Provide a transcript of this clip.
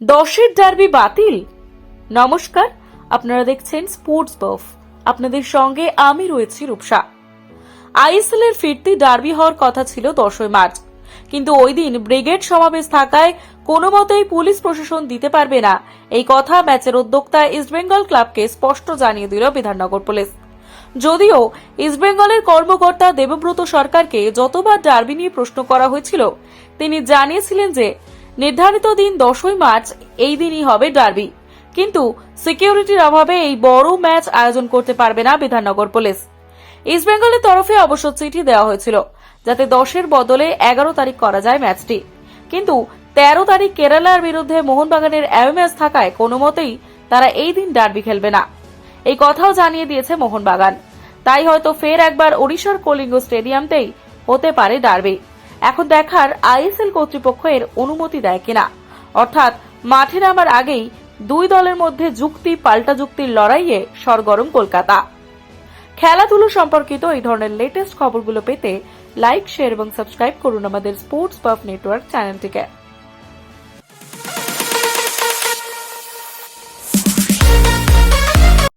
দশের ডার্বি বাতিল। নমস্কার, আপনারা দেখছেন স্পোর্টস বফ আপনাদের সঙ্গে আমি রয়েছি রূপসা। আইএসএল এর ফিরতি ডার্বি হওয়ার কথা ছিল দশই মার্চ। কিন্তু ওই দিন ব্রিগেড সমাবেশ থাকায় কোনো মতেই পুলিশ প্রশাসন দিতে পারবে না। এই কথা ম্যাচের উদ্যোক্তা ইস্টবেঙ্গল ক্লাবকে স্পষ্ট জানিয়ে দিল বিধাননগর পুলিশ। যদিও ইস্টবেঙ্গলের কর্মকর্তা দেবব্রত সরকারকে যতবার ডার্বি নিয়ে প্রশ্ন করা হয়েছিল, তিনি জানিয়েছিলেন যে নির্ধারিত দিন দশই মার্চ, এই দিনই হবে ডার্বি। কিন্তু সিকিউরিটির অভাবে এই বড় ম্যাচ আয়োজন করতে পারবে না বিধাননগর পুলিশ। ইস্টবেঙ্গলের তরফে অবশ্য চিঠি দেওয়া হয়েছিল, যাতে দশের বদলে এগারো তারিখ করা যায় ম্যাচটি। কিন্তু তেরো তারিখ কেরালার বিরুদ্ধে মোহনবাগানের ম্যাচ থাকায় কোনো মতেই তারা এই দিন ডার্বি খেলবে না। এই কথাও জানিয়ে দিয়েছে মোহনবাগান। তাই হয়তো ফের একবার ওড়িশার কলিঙ্গ স্টেডিয়ামতেই হতে পারে ডার্বি। এখন দেখার আইএসএল কর্তৃপক্ষ এর অনুমতি দেয় কিনা। অর্থাৎ, মাঠে নামার আগেই দুই দলের মধ্যে যুক্তি পাল্টা যুক্তির লড়াইয়ে সরগরম কলকাতা। খেলাধুলো সম্পর্কিত এই ধরনের লেটেস্ট খবরগুলো পেতে লাইক শেয়ার এবং সাবস্ক্রাইব করুন আমাদের স্পোর্টস পাফ নেটওয়ার্ক চ্যানেলটিকে